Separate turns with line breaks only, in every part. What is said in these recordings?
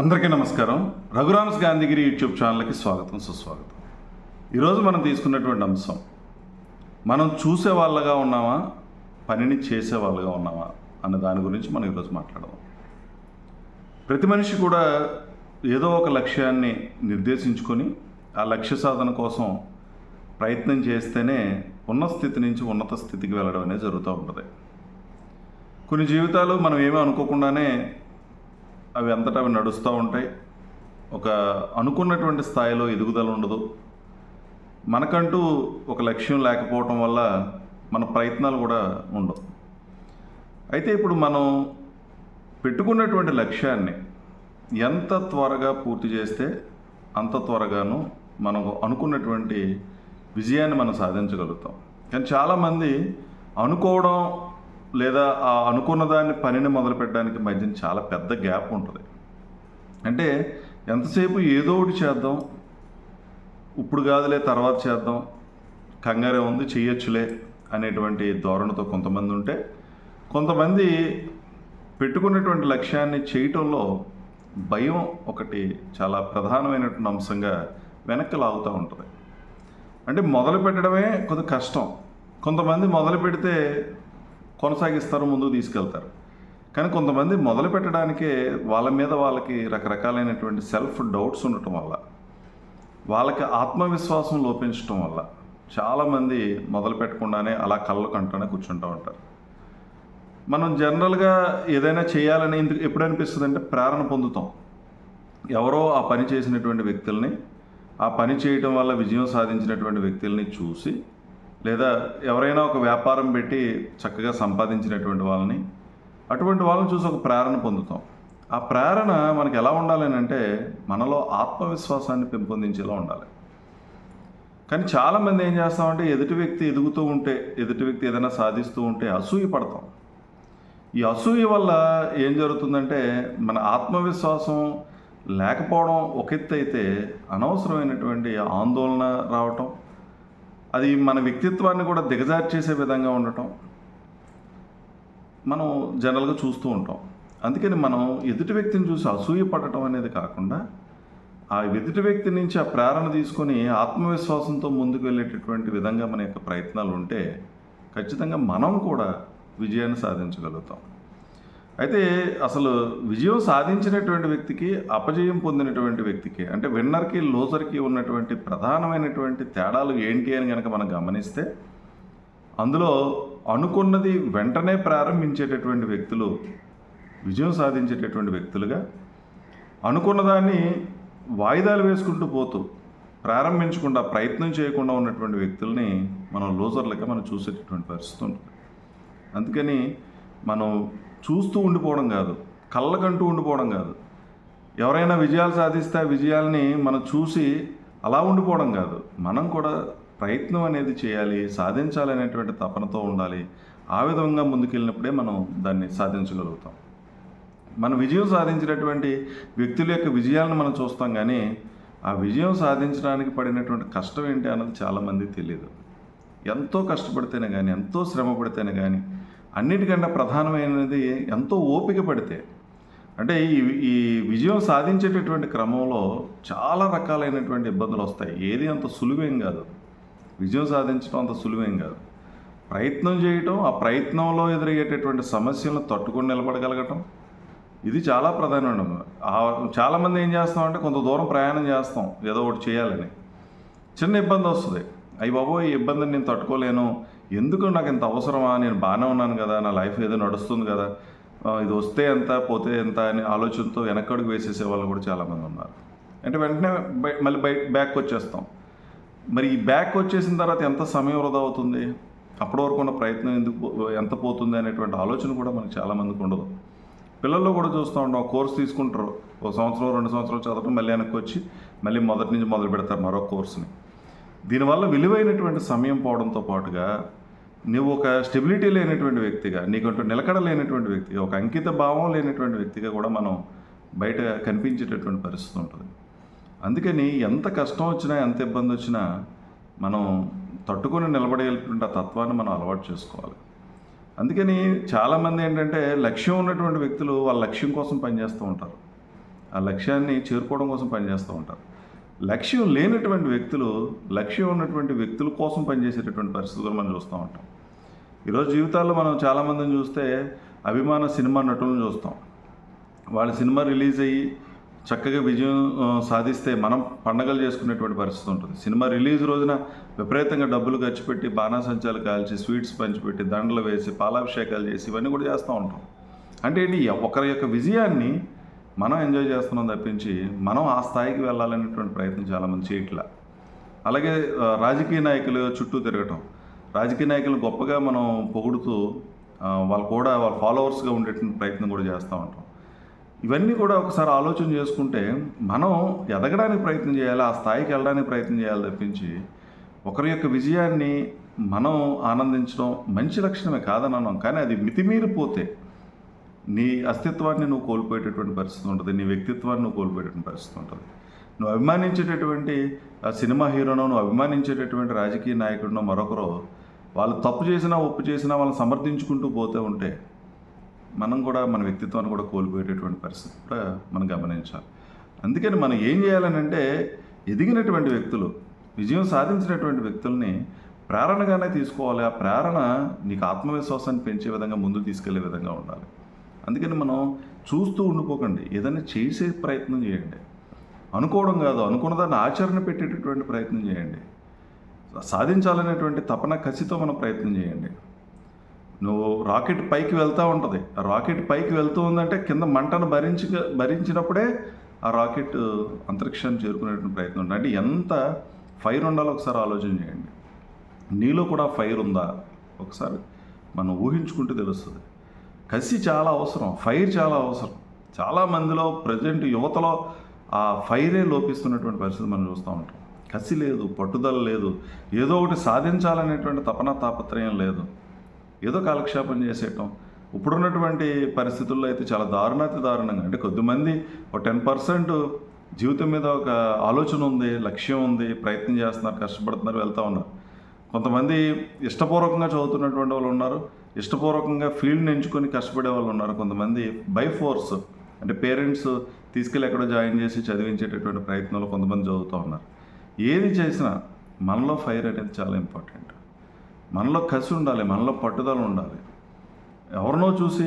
అందరికీ నమస్కారం. రఘురామ్స్ గాంధీగిరి యూట్యూబ్ ఛానల్కి స్వాగతం సుస్వాగతం. ఈరోజు మనం తీసుకున్నటువంటి అంశం మనం చూసే వాళ్ళగా ఉన్నామా పనిని చేసే వాళ్ళగా ఉన్నామా అన్న దాని గురించి మనం ఈరోజు మాట్లాడదాం. ప్రతి మనిషి కూడా ఏదో ఒక లక్ష్యాన్ని నిర్దేశించుకొని ఆ లక్ష్య సాధన కోసం ప్రయత్నం చేస్తేనే ఉన్న స్థితి నుంచి ఉన్నత స్థితికి వెళ్ళడం అనేది జరుగుతూ ఉంటుంది. కొన్ని జీవితాలు మనం ఏమీ అనుకోకుండానే అవి అంతటా అవి నడుస్తూ ఉంటాయి. ఒక అనుకున్నటువంటి స్థాయిలో ఎదుగుదల ఉండదు. మనకంటూ ఒక లక్ష్యం లేకపోవటం వల్ల మన ప్రయత్నాలు కూడా ఉండవు. అయితే ఇప్పుడు మనం పెట్టుకున్నటువంటి లక్ష్యాన్ని ఎంత త్వరగా పూర్తి చేస్తే అంత త్వరగాను మనం అనుకున్నటువంటి విజయాన్ని మనం సాధించగలుగుతాం. కానీ చాలామంది అనుకోవడం లేదా ఆ అనుకున్న దాన్ని పనిని మొదలు పెట్టడానికి మధ్య చాలా పెద్ద గ్యాప్ ఉంటుంది. అంటే ఎంతసేపు ఏదో ఒకటి చేద్దాం ఇప్పుడు కాదులే తర్వాత చేద్దాం కంగారే ఉంది చేయొచ్చులే అనేటువంటి ధోరణితో కొంతమంది ఉంటే కొంతమంది పెట్టుకున్నటువంటి లక్ష్యాన్ని చేయటంలో భయం ఒకటి చాలా ప్రధానమైనటువంటి అంశంగా వెనక్కి లాగుతూ ఉంటుంది. అంటే మొదలు పెట్టడమే కొద్ది కష్టం. కొంతమంది మొదలు పెడితే కొనసాగిస్తారు ముందుకు తీసుకెళ్తారు. కానీ కొంతమంది మొదలు పెట్టడానికే వాళ్ళ మీద వాళ్ళకి రకరకాలైనటువంటి సెల్ఫ్ డౌట్స్ ఉండటం వల్ల వాళ్ళకి ఆత్మవిశ్వాసం లోపించటం వల్ల చాలామంది మొదలు పెట్టకుండానే అలా కళ్ళు కంటూనే కూర్చుంటూ ఉంటారు. మనం జనరల్గా ఏదైనా చేయాలని ఎందుకు ఎప్పుడు అనిపిస్తుంది అంటే ప్రేరణ పొందుతాం. ఎవరో ఆ పని చేసినటువంటి వ్యక్తుల్ని ఆ పని చేయటం వల్ల విజయం సాధించినటువంటి వ్యక్తుల్ని చూసి లేదా ఎవరైనా ఒక వ్యాపారం పెట్టి చక్కగా సంపాదించినటువంటి వాళ్ళని అటువంటి వాళ్ళని చూసి ఒక ప్రేరణ పొందుతాం. ఆ ప్రేరణ మనకి ఎలా ఉండాలి అంటే మనలో ఆత్మవిశ్వాసాన్ని పెంపొందించేలా ఉండాలి. కానీ చాలామంది ఏం చేస్తామంటే ఎదుటి వ్యక్తి ఎదుగుతూ ఉంటే ఎదుటి వ్యక్తి ఏదైనా సాధిస్తూ ఉంటే అసూయ పడతాం. ఈ అసూయ వల్ల ఏం జరుగుతుందంటే మన ఆత్మవిశ్వాసం లేకపోవడం ఒక ఎత్తు అయితే అనవసరమైనటువంటి ఆందోళన రావటం అది మన వ్యక్తిత్వాన్ని కూడా దిగజార్చేసే విధంగా ఉండటం మనం జనరల్గా చూస్తూ ఉంటాం. అందుకని మనం ఎదుటి వ్యక్తిని చూసి అసూయ పడటం అనేది కాకుండా ఆ ఎదుటి వ్యక్తి నుంచి ఆ ప్రేరణ తీసుకొని ఆత్మవిశ్వాసంతో ముందుకు వెళ్ళేటటువంటి విధంగా మన యొక్క ప్రయత్నాలు ఉంటే ఖచ్చితంగా మనం కూడా విజయాన్ని సాధించగలుగుతాం. అయితే అసలు విజయం సాధించినటువంటి వ్యక్తికి అపజయం పొందినటువంటి వ్యక్తికి అంటే విన్నర్కి లోజర్కి ఉన్నటువంటి ప్రధానమైనటువంటి తేడాలు ఏంటి అని కనుక మనం గమనిస్తే అందులో అనుకున్నది వెంటనే ప్రారంభించేటటువంటి వ్యక్తులు విజయం సాధించేటటువంటి వ్యక్తులుగా అనుకున్న దాన్ని వాయిదాలు వేసుకుంటూ పోతూ ప్రారంభించకుండా ప్రయత్నం చేయకుండా ఉన్నటువంటి వ్యక్తుల్ని మనం లోజర్లుగా మనం చూసేటటువంటి పరిస్థితి ఉంటుంది. అందుకని మనం చూస్తూ ఉండిపోవడం కాదు కళ్ళకంటూ ఉండిపోవడం కాదు. ఎవరైనా విజయాలు సాధిస్తే ఆ విజయాల్ని మనం చూసి అలా ఉండిపోవడం కాదు. మనం కూడా ప్రయత్నం అనేది చేయాలి సాధించాలి అనేటువంటి తపనతో ఉండాలి. ఆ విధంగా ముందుకెళ్ళినప్పుడే మనం దాన్ని సాధించగలుగుతాం. మన విజయం సాధించినటువంటి వ్యక్తుల యొక్క విజయాలను మనం చూస్తాం కానీ ఆ విజయం సాధించడానికి పడినటువంటి కష్టం ఏంటి అన్నది చాలామందికి తెలియదు ఎంతో కష్టపడితేనే కానీ ఎంతో శ్రమ పడితేనే కానీ అన్నిటికంటే ప్రధానమైనది ఎంతో ఓపిక పడితే. అంటే ఈ ఈ విజయం సాధించేటటువంటి క్రమంలో చాలా రకాలైనటువంటి ఇబ్బందులు వస్తాయి. ఏది అంత సులువేం కాదు. విజయం సాధించడం అంత సులువేం కాదు. ప్రయత్నం చేయటం ఆ ప్రయత్నంలో ఎదురయ్యేటటువంటి సమస్యలను తట్టుకొని నిలబడగలగటం ఇది చాలా ప్రధానమైన చాలామంది ఏం చేస్తామంటే కొంత దూరం ప్రయాణం చేస్తాం ఏదో ఒకటి చేయాలని. చిన్న ఇబ్బంది వస్తుంది. అయ్యి బాబోయ్ ఈ ఇబ్బందిని నేను తట్టుకోలేను. ఎందుకు నాకు ఇంత అవసరమా? నేను బాగానే ఉన్నాను కదా నా లైఫ్ ఏదో నడుస్తుంది కదా. ఇది వస్తే ఎంత పోతే ఎంత అని ఆలోచనతో వెనక్కడికి వేసేసే వాళ్ళు కూడా చాలామంది ఉన్నారు. అంటే వెంటనే మళ్ళీ బయ బ్యాక్ వచ్చేస్తాం మరి ఈ బ్యాక్ వచ్చేసిన తర్వాత ఎంత సమయం వృధా అవుతుంది? అప్పటి వరకు ఉన్న ప్రయత్నం ఎందుకు పో- ఎంత పోతుంది అనేటువంటి ఆలోచన కూడా మనకు చాలామందికి ఉండదు. పిల్లల్లో కూడా చూస్తూ ఉంటాం కోర్స్ తీసుకుంటారు. ఒక సంవత్సరం రెండు సంవత్సరాలు చదవటం మళ్ళీ వెనక్కి వచ్చి మళ్ళీ మొదటి నుంచి మొదలు పెడతారు మరో కోర్సుని. దీనివల్ల విలువైనటువంటి సమయం పోవడంతో పాటుగా నువ్వు ఒక స్టెబిలిటీ లేనటువంటి వ్యక్తిగా నీకంటూ నిలకడ లేనటువంటి వ్యక్తిగా ఒక అంకిత భావం లేనటువంటి వ్యక్తిగా కూడా మనం బయట కనిపించేటటువంటి పరిస్థితి ఉంటుంది. అందుకని ఎంత కష్టం వచ్చినా ఎంత ఇబ్బంది వచ్చినా మనం తట్టుకొని నిలబడేటువంటి ఆ తత్వాన్ని మనం అలవాటు చేసుకోవాలి. అందుకని చాలామంది ఏంటంటే లక్ష్యం ఉన్నటువంటి వ్యక్తులు వాళ్ళ లక్ష్యం కోసం పనిచేస్తూ ఉంటారు. ఆ లక్ష్యాన్ని చేరుకోవడం కోసం పనిచేస్తూ ఉంటారు. లక్ష్యం లేనటువంటి వ్యక్తులు లక్ష్యం ఉన్నటువంటి వ్యక్తుల కోసం పనిచేసేటటువంటి పరిస్థితులు మనం చూస్తూ ఉంటాం. ఈరోజు జీవితాల్లో మనం చాలామందిని చూస్తే అభిమాన సినిమా నటులను చూస్తాం. వాళ్ళ సినిమా రిలీజ్ అయ్యి చక్కగా విజయం సాధిస్తే మనం పండగలు చేసుకునేటువంటి పరిస్థితి ఉంటుంది. సినిమా రిలీజ్ రోజున విపరీతంగా డబ్బులు ఖర్చు పెట్టి బాణాసంచాలు కాల్చి స్వీట్స్ పంచిపెట్టి దండలు వేసి పాలాభిషేకాలు చేసి ఇవన్నీ కూడా చేస్తూ ఉంటాం. అంటే ఏంటి? ఒకరి యొక్క విజయాన్ని మనం ఎంజాయ్ చేస్తున్నాం తప్పించి మనం ఆ స్థాయికి వెళ్ళాలనేటువంటి ప్రయత్నం చాలామంది చేయట్లా. అలాగే రాజకీయ నాయకులు చుట్టూ తిరగటం. రాజకీయ నాయకులను గొప్పగా మనం పొగుడుతూ వాళ్ళు కూడా వాళ్ళ ఫాలోవర్స్గా ఉండేటువంటి ప్రయత్నం కూడా చేస్తూ ఉంటాం. ఇవన్నీ కూడా ఒకసారి ఆలోచన చేసుకుంటే మనం ఎదగడానికి ప్రయత్నం చేయాలి ఆ స్థాయికి వెళ్ళడానికి ప్రయత్నం చేయాలి తప్పించి ఒకరి యొక్క విజయాన్ని మనం ఆనందించడం మంచి లక్షణమే కాదని అన్నాం కానీ అది మితిమీరిపోతే నీ అస్తిత్వాన్ని నువ్వు కోల్పోయేటటువంటి పరిస్థితి ఉంటుంది. నీ వ్యక్తిత్వాన్ని నువ్వు కోల్పోయేటటువంటి పరిస్థితి ఉంటుంది. నువ్వు అభిమానించేటటువంటి ఆ సినిమా హీరోనో నువ్వు అభిమానించేటటువంటి రాజకీయ నాయకుడినో మరొకరు వాళ్ళు తప్పు చేసినా ఒప్పు చేసినా వాళ్ళని సమర్థించుకుంటూ పోతూ ఉంటే మనం కూడా మన వ్యక్తిత్వాన్ని కూడా కోల్పోయేటటువంటి పరిస్థితి కూడా మనం గమనించాలి. అందుకని మనం ఏం చేయాలని అంటే ఎదిగినటువంటి వ్యక్తులు విజయం సాధించినటువంటి వ్యక్తుల్ని ప్రేరణగానే తీసుకోవాలి. ఆ ప్రేరణ నీకు ఆత్మవిశ్వాసాన్ని పెంచే విధంగా ముందు తీసుకెళ్ళే విధంగా ఉండాలి. అందుకని మనం చూస్తూ ఉండిపోకండి. ఏదైనా చేసే ప్రయత్నం చేయండి. అనుకోవడం కాదు అనుకున్న దాన్ని ఆచరణ పెట్టేటటువంటి ప్రయత్నం చేయండి. సాధించాలనేటువంటి తపన కసితో మనం ప్రయత్నం చేయండి. నువ్వు రాకెట్ పైకి వెళ్తూ ఉంటుంది. ఆ రాకెట్ పైకి వెళ్తూ ఉందంటే కింద మంటను భరించి భరించినప్పుడే ఆ రాకెట్ అంతరిక్షాన్ని చేరుకునేటువంటి ప్రయత్నం ఉంటుంది అంటే ఎంత ఫైర్ ఉండాలో ఒకసారి ఆలోచన చేయండి. నీలో కూడా ఫైర్ ఉందా? ఒకసారి మనం ఊహించుకుంటే తెలుస్తుంది. కసి చాలా అవసరం ఫైర్ చాలా అవసరం. చాలా మందిలో ప్రజెంట్ యువతలో ఆ ఫైరే లోపిస్తున్నటువంటి పరిస్థితి మనం చూస్తూ ఉంటాం. కసి లేదు పట్టుదల లేదు ఏదో ఒకటి సాధించాలనేటువంటి తపన తాపత్రయం లేదు. ఏదో కాలక్షేపం చేసేయటం. ఇప్పుడున్నటువంటి పరిస్థితుల్లో అయితే చాలా దారుణాతి దారుణంగా అంటే కొద్దిమంది ఒక టెన్ పర్సెంట్ జీవితం మీద ఒక ఆలోచన ఉంది లక్ష్యం ఉంది ప్రయత్నం చేస్తున్నారు కష్టపడుతున్నారు వెళ్తూ ఉన్నారు. కొంతమంది ఇష్టపూర్వకంగా చదువుతున్నటువంటి వాళ్ళు ఉన్నారు ఇష్టపూర్వకంగా ఫీల్డ్ని ఎంచుకొని కష్టపడే వాళ్ళు ఉన్నారు. కొంతమంది బై ఫోర్స్ అంటే పేరెంట్స్ తీసుకెళ్ళి ఎక్కడో జాయిన్ చేసి చదివించేటటువంటి ప్రయత్నంలో కొంతమంది చదువుతూ ఉన్నారు. ఏది చేసినా మనలో ఫైర్ అనేది చాలా ఇంపార్టెంట్ మనలో కసి ఉండాలి మనలో పట్టుదల ఉండాలి. ఎవరినో చూసి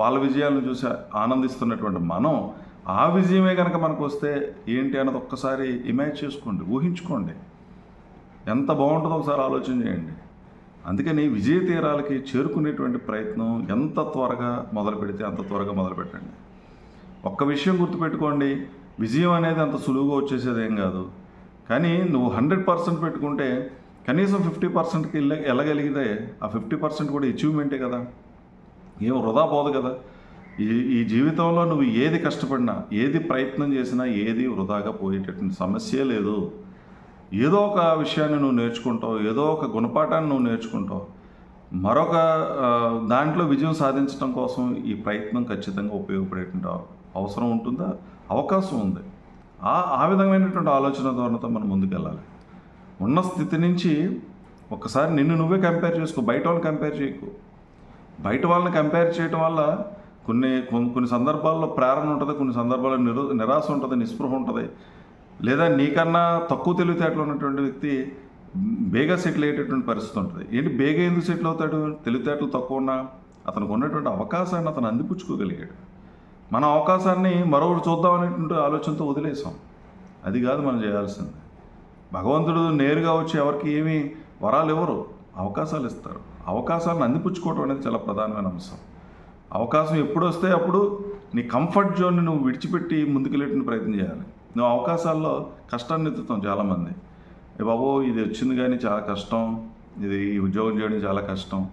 వాళ్ళ విజయాలను చూసి ఆనందిస్తున్నటువంటి మనం ఆ విజయమే కనుక మనకు వస్తే ఏంటి అన్నది ఒక్కసారి ఇమాజిన్ చేసుకోండి ఊహించుకోండి. ఎంత బాగుంటుందో ఒకసారి ఆలోచన చేయండి. అందుకని విజయ తీరాలకి చేరుకునేటువంటి ప్రయత్నం ఎంత త్వరగా మొదలు పెడితే అంత త్వరగా మొదలు పెట్టండి. ఒక్క విషయం గుర్తుపెట్టుకోండి విజయం అనేది అంత సులువుగా వచ్చేసేది ఏం కాదు. కానీ నువ్వు హండ్రెడ్ పర్సెంట్ పెట్టుకుంటే కనీసం ఫిఫ్టీ పర్సెంట్కి వెళ్ళ వెళ్ళగలిగితే ఆ ఫిఫ్టీ పర్సెంట్ కూడా అచీవ్మెంటే కదా. ఏం వృధా పోదు కదా. ఈ ఈ జీవితంలో నువ్వు ఏది కష్టపడినా ఏది ప్రయత్నం చేసినా ఏది వృధాగా పోయేటటువంటి సమస్యే లేదు. ఏదో ఒక విషయాన్ని నువ్వు నేర్చుకుంటావు ఏదో ఒక గుణపాఠాన్ని నువ్వు నేర్చుకుంటావు. మరొక దాంట్లో విజయం సాధించడం కోసం ఈ ప్రయత్నం ఖచ్చితంగా ఉపయోగపడేటువంటి అవసరం ఉంటుందా? అవకాశం ఉంది. ఆ ఆ విధమైనటువంటి ఆలోచన ధోరణితో మనం ముందుకెళ్ళాలి. ఉన్న స్థితి నుంచి ఒకసారి నిన్ను నువ్వే కంపేర్ చేసుకో బయట వాళ్ళని కంపేర్ చేయకు. బయట వాళ్ళని కంపేర్ చేయడం వల్ల కొన్ని కొన్ని కొన్ని సందర్భాల్లో ప్రేరణ ఉంటుంది కొన్ని సందర్భాల్లో నిరు నిరాశ ఉంటుంది నిస్పృహ ఉంటుంది. లేదా నీకన్నా తక్కువ తెలివితేటలు ఉన్నటువంటి వ్యక్తి బేగా సెటిల్ అయ్యేటటువంటి పరిస్థితి ఉంటుంది. ఏంటి? బేగా ఎందుకు సెటిల్ అవుతాడు? తెలివితేటలు తక్కువ ఉన్నా అతనికి ఉన్నటువంటి అవకాశాన్ని అతను అందిపుచ్చుకోగలిగాడు. మన అవకాశాన్ని మరొకరు చూద్దాం అనేటువంటి ఆలోచనతో వదిలేసాం అది కాదు మనం చేయాల్సింది. భగవంతుడు నేరుగా వచ్చి ఎవరికి ఏమి వరాలు ఇవ్వరు అవకాశాలు ఇస్తారు. అవకాశాలను అందిపుచ్చుకోవడం అనేది చాలా ప్రధానమైన అంశం. అవకాశం ఎప్పుడు వస్తే అప్పుడు నీ కంఫర్ట్ జోన్ని నువ్వు విడిచిపెట్టి ముందుకెళ్ళేటువంటి ప్రయత్నం చేయాలి. నువ్వు అవకాశాల్లో కష్టాన్ని ఎత్తుతాం చాలామంది. బాబో ఇది వచ్చింది కానీ చాలా కష్టం. ఇది ఈ ఉద్యోగం చేయడం చాలా కష్టం.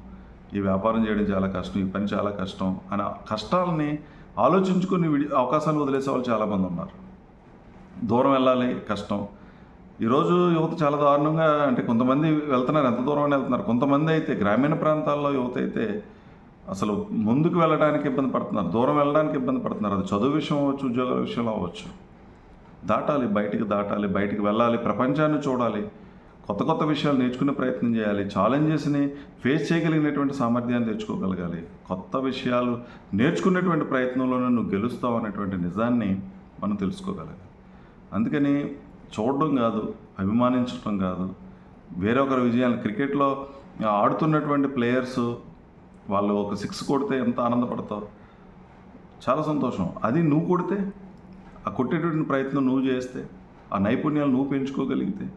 ఈ వ్యాపారం చేయడం చాలా కష్టం. ఈ పని చాలా కష్టం. అనే కష్టాలని ఆలోచించుకొని విడి అవకాశాలు వదిలేసే వాళ్ళు చాలామంది ఉన్నారు. దూరం వెళ్ళాలి కష్టం. ఈరోజు యువత చాలా దారుణంగా అంటే కొంతమంది వెళ్తున్నారు ఎంత దూరం వెళ్తున్నారు. కొంతమంది అయితే గ్రామీణ ప్రాంతాల్లో యువత అయితే అసలు ముందుకు వెళ్ళడానికి ఇబ్బంది పడుతున్నారు దూరం వెళ్ళడానికి ఇబ్బంది పడుతున్నారు. అది చదువు విషయం అవ్వచ్చు ఉద్యోగాల విషయంలో అవ్వచ్చు. దాటాలి బయటికి దాటాలి బయటికి వెళ్ళాలి ప్రపంచాన్ని చూడాలి కొత్త కొత్త విషయాలు నేర్చుకునే ప్రయత్నం చేయాలి ఛాలెంజెస్ని ఫేస్ చేయగలిగినటువంటి సామర్థ్యాన్ని తెచ్చుకోగలగాలి. కొత్త విషయాలు నేర్చుకునేటువంటి ప్రయత్నంలోనే నువ్వు గెలుస్తావు అనేటువంటి నిజాన్ని మనం తెలుసుకోగలగాలి. అందుకని చూడడం కాదు అభిమానించడం కాదు వేరొకరి విజయాలు క్రికెట్లో ఆడుతున్నటువంటి ప్లేయర్స్ వాళ్ళు ఒక సిక్స్ కొడితే ఎంత ఆనందపడతావు? చాలా సంతోషం. అది నువ్వు కొడితే ఆ కొట్టేటువంటి ప్రయత్నం నువ్వు చేస్తే ఆ నైపుణ్యాలు నువ్వు పెంచుకోగలిగితే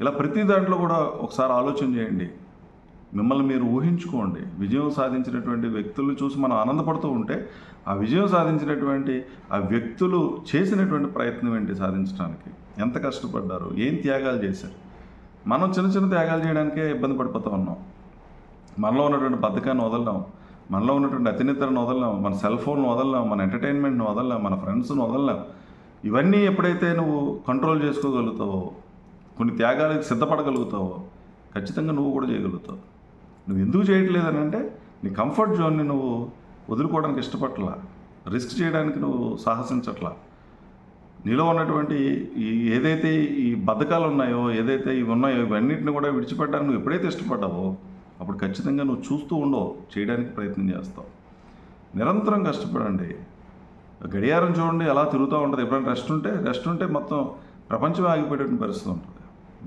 ఇలా ప్రతి దాంట్లో కూడా ఒకసారి ఆలోచన చేయండి. మిమ్మల్ని మీరు ఊహించుకోండి. విజయం సాధించినటువంటి వ్యక్తులను చూసి మనం ఆనందపడుతూ ఉంటే ఆ విజయం సాధించినటువంటి ఆ వ్యక్తులు చేసినటువంటి ప్రయత్నం ఏంటి సాధించడానికి? ఎంత కష్టపడ్డారు? ఏం త్యాగాలు చేశారు? మనం చిన్న చిన్న త్యాగాలు చేయడానికే ఇబ్బంది పడిపోతూ ఉన్నాం. మనలో ఉన్నటువంటి బద్ధకాన్ని వదలడం మనలో ఉన్నటువంటి అతినిద్రను వదలలేం మన సెల్ ఫోన్ వదలలేం మన ఎంటర్టైన్మెంట్ని వదలలేం మన ఫ్రెండ్స్ని వదలలేం. ఇవన్నీ ఎప్పుడైతే నువ్వు కంట్రోల్ చేసుకోగలుగుతావో కొన్ని త్యాగాలకు సిద్ధపడగలుగుతావో ఖచ్చితంగా నువ్వు కూడా చేయగలుగుతావు. నువ్వు ఎందుకు చేయట్లేదు అని అంటే నీ కంఫర్ట్ జోన్ని నువ్వు వదులుకోవడానికి ఇష్టపడలా రిస్క్ చేయడానికి నువ్వు సాహసించట్లా. నీలో ఉన్నటువంటి ఈ ఏదైతే ఈ బద్ధకాలు ఉన్నాయో ఏదైతే ఇవి ఉన్నాయో ఇవన్నిటిని కూడా విడిచిపెట్టడానికి నువ్వు ఎప్పుడైతే ఇష్టపడ్డావో అప్పుడు ఖచ్చితంగా నువ్వు చూస్తూ ఉండవు చేయడానికి ప్రయత్నం చేస్తావు. నిరంతరం కష్టపడండి. గడియారం చూడండి ఎలా తిరుగుతూ ఉంటుంది. ఎప్పుడైనా రెస్ట్ ఉంటే రెస్ట్ ఉంటే మొత్తం ప్రపంచం ఆగిపోయేటువంటి పరిస్థితి ఉంటుంది.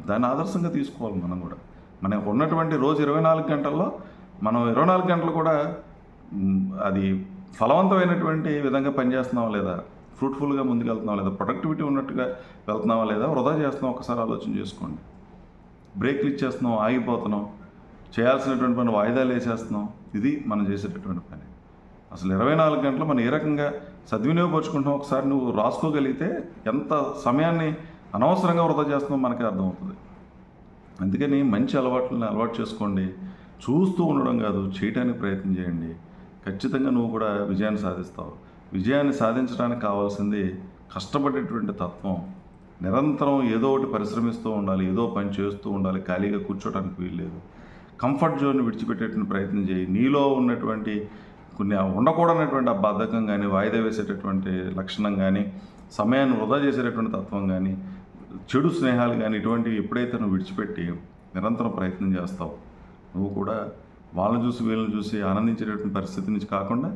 దాన్ని ఆదర్శంగా తీసుకోవాలి మనం కూడా. మనకు ఉన్నటువంటి రోజు ఇరవై నాలుగు గంటల్లో మనం ఇరవై నాలుగు గంటలు కూడా అది ఫలవంతమైనటువంటి విధంగా పనిచేస్తున్నావా లేదా? ఫ్రూట్ఫుల్గా ముందుకెళ్తున్నావా లేదా? ప్రొడక్టివిటీ ఉన్నట్టుగా వెళ్తున్నావా లేదా? వృధా చేస్తున్నాం ఒకసారి ఆలోచన చేసుకోండి. బ్రేక్లు ఇచ్చేస్తున్నాం ఆగిపోతున్నాం చేయాల్సినటువంటి పని వాయిదాలు వేసేస్తున్నాం. ఇది మనం చేసేటటువంటి పని. అసలు ఇరవై నాలుగు గంటలు మనం ఏ రకంగా సద్వినియోగపరుచుకుంటాం ఒకసారి నువ్వు రాసుకోగలిగితే ఎంత సమయాన్ని అనవసరంగా వృధా చేస్తున్నావు మనకే అర్థమవుతుంది. అందుకని మంచి అలవాట్లను అలవాటు చేసుకోండి. చూస్తూ ఉండడం కాదు చేయడానికి ప్రయత్నం చేయండి. ఖచ్చితంగా నువ్వు కూడా విజయాన్ని సాధిస్తావు. విజయాన్ని సాధించడానికి కావాల్సింది కష్టపడేటువంటి తత్వం. నిరంతరం ఏదో ఒకటి పరిశ్రమిస్తూ ఉండాలి ఏదో పని చేస్తూ ఉండాలి ఖాళీగా కూర్చోడానికి వీల్లేదు. కంఫర్ట్ జోన్ విడిచిపెట్టేటువంటి ప్రయత్నం చేయి. నీలో ఉన్నటువంటి కొన్ని ఉండకూడనటువంటి ఆ బద్ధకం కానీ వాయిదా వేసేటటువంటి లక్షణం కానీ సమయాన్ని వృధా చేసేటటువంటి తత్వం కానీ చెడు స్నేహాలు కానీ ఇటువంటివి ఎప్పుడైతే నువ్వు విడిచిపెట్టి నిరంతరం ప్రయత్నం చేస్తావు నువ్వు కూడా వాళ్ళని చూసి వీళ్ళని చూసి ఆనందించేటటువంటి పరిస్థితి నుంచి కాకుండా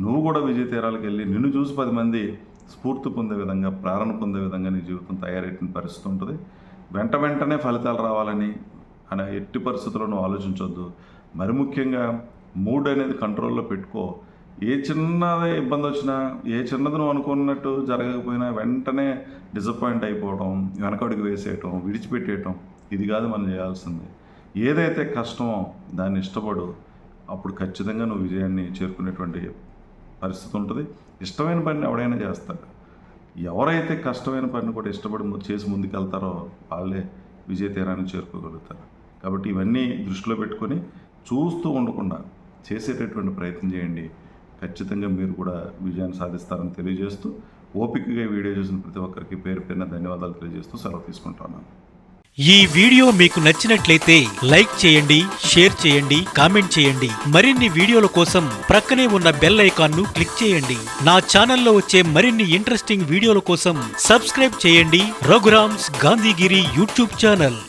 నువ్వు కూడా విజయ తీరాలకు వెళ్ళి నిన్ను చూసి పది మంది స్ఫూర్తి పొందే విధంగా ప్రేరణ పొందే విధంగా నీ జీవితం తయారయ్యేటువంటి పరిస్థితి ఉంటుంది. వెంట వెంటనే ఫలితాలు రావాలని అనే ఎట్టి పరిస్థితుల్లో నువ్వు ఆలోచించొద్దు. మరి ముఖ్యంగా మూడ్ అనేది కంట్రోల్లో పెట్టుకో. ఏ చిన్నదే ఇబ్బంది వచ్చినా ఏ చిన్నది నువ్వు అనుకున్నట్టు జరగకపోయినా వెంటనే డిసప్పాయింట్ అయిపోవడం వెనకడుగు వేసేయటం విడిచిపెట్టేయటం ఇది కాదు మనం చేయాల్సింది. ఏదైతే కష్టమో దాన్ని ఇష్టపడు. అప్పుడు ఖచ్చితంగా నువ్వు విజయాన్ని చేరుకునేటువంటి పరిస్థితి ఉంటుంది. ఇష్టమైన పనిని ఎవడైనా చేస్తాడు. ఎవరైతే కష్టమైన పనిని కూడా ఇష్టపడి చేసి ముందుకెళ్తారో వాళ్ళే విజయ తీరాన్ని చేరుకోగలుగుతారు. కాబట్టి ఇవన్నీ దృష్టిలో పెట్టుకొని చూస్తూ ఉండకుండా చేసేటటువంటి ప్రయత్నం చేయండి. ఖచ్చితంగా మీరు కూడా విజయాన్ని సాధిస్తారని తెలియజేస్తూ ఓపికగా వీడియో చూసిన ప్రతి ఒక్కరికి పేరు పేరున ధన్యవాదాలు తెలియజేస్తూ సెలవు తీసుకుంటున్నాను
ఈ వీడియో మీకు నచ్చినట్లయితే లైక్ చేయండి షేర్ చేయండి కామెంట్ చేయండి. మరిన్ని వీడియోల కోసం ప్రక్కనే ఉన్న బెల్ ఐకాన్ను క్లిక్ చేయండి. నా ఛానల్లో వచ్చే మరిన్ని ఇంట్రెస్టింగ్ వీడియోల కోసం సబ్స్క్రైబ్ చేయండి. Raghuram's Gandhigiri YouTube channel.